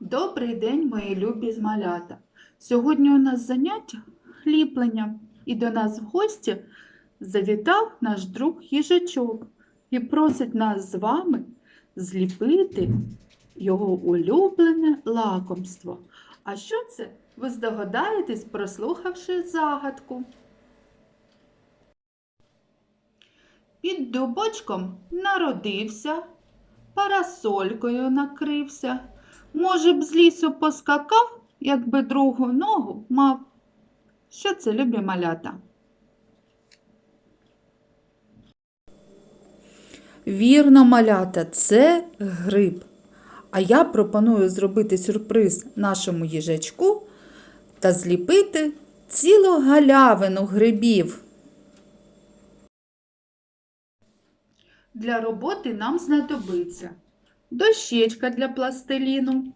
Добрий день, мої любі малята. Сьогодні у нас заняття ліпленням, і до нас в гості завітав наш друг їжачок і просить нас з вами зліпити його улюблене лакомство. А що це? Ви здогадаєтесь, прослухавши загадку. Під дубочком народився, парасолькою накрився. Може б, з лісу поскакав, якби другу ногу мав. Що це, любі малята? Вірно, малята, це гриб. А я пропоную зробити сюрприз нашому їжачку та зліпити цілу галявину грибів. Для роботи нам знадобиться дощечка для пластиліну,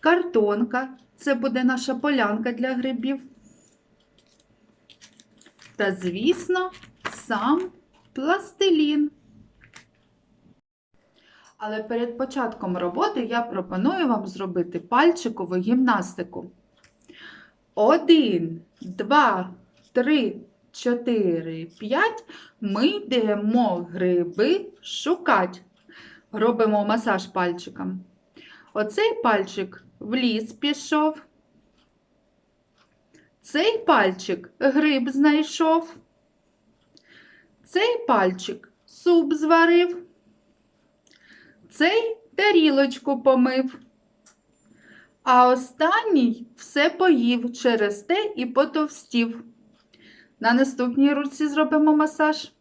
картонка це буде наша полянка для грибів. Та, звісно, сам пластилін. Але перед початком роботи я пропоную вам зробити пальчикову гімнастику. Один, два, три, чотири, п'ять. Ми йдемо гриби шукать. Робимо масаж пальчиком. Оцей пальчик в ліс пішов. Цей пальчик гриб знайшов. Цей пальчик суп зварив. Цей тарілочку помив. А останній все поїв через те і потовстів. На наступній руці зробимо масаж.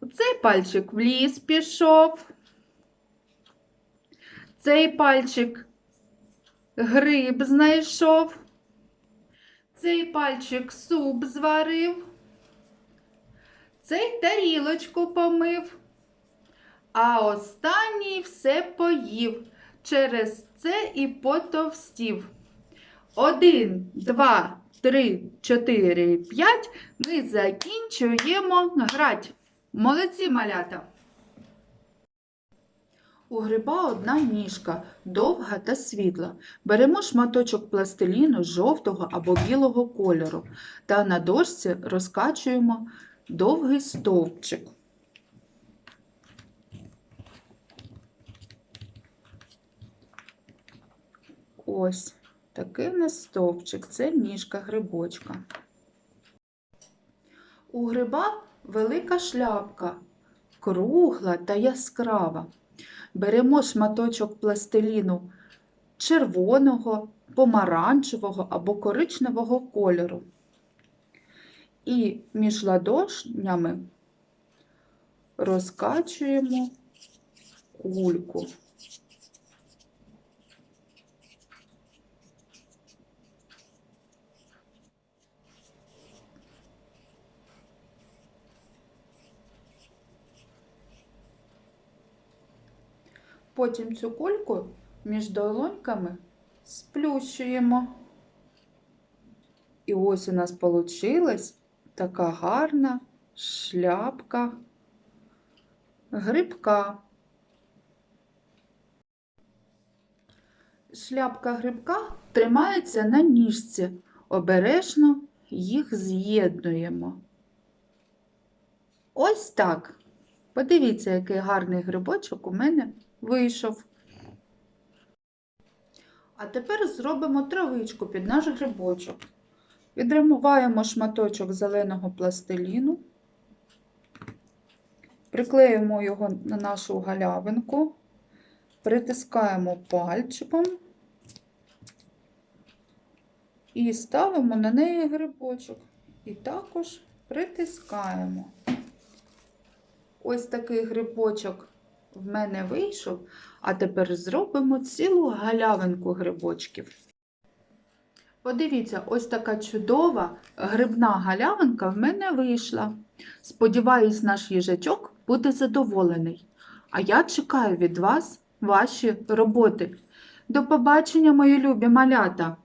Цей пальчик в ліс пішов. Цей пальчик гриб знайшов. Цей пальчик суп зварив. Цей тарілочку помив. А останній все поїв. Через це і потовстів. Один, два, три, чотири, п'ять. Ми закінчуємо грати. Молодці малята. У гриба одна ніжка, довга та світла. Беремо шматочок пластиліну жовтого або білого кольору та на дошці розкачуємо довгий стовпчик. Ось такий у нас стовпчик, це ніжка грибочка. У гриба велика шляпка, кругла та яскрава. Беремо шматочок пластиліну червоного, помаранчевого або коричневого кольору. І між ладошнями розкачуємо кульку. Потім цю кульку між долоньками сплющуємо. І ось у нас получилась така гарна шляпка грибка. Шляпка грибка тримається на ніжці. Обережно їх з'єднуємо. Ось так. Подивіться, який гарний грибочок у мене вийшов. А тепер зробимо травичку під наш грибочок. Відремуваємо шматочок зеленого пластиліну, приклеїмо його на нашу галявинку, притискаємо пальчиком і ставимо на неї грибочок. І також притискаємо. Ось такий грибочок в мене вийшов, а тепер зробимо цілу галявинку грибочків. Подивіться, ось така чудова грибна галявинка в мене вийшла. Сподіваюсь, наш їжачок буде задоволений. А я чекаю від вас ваші роботи. До побачення, мої любі малята!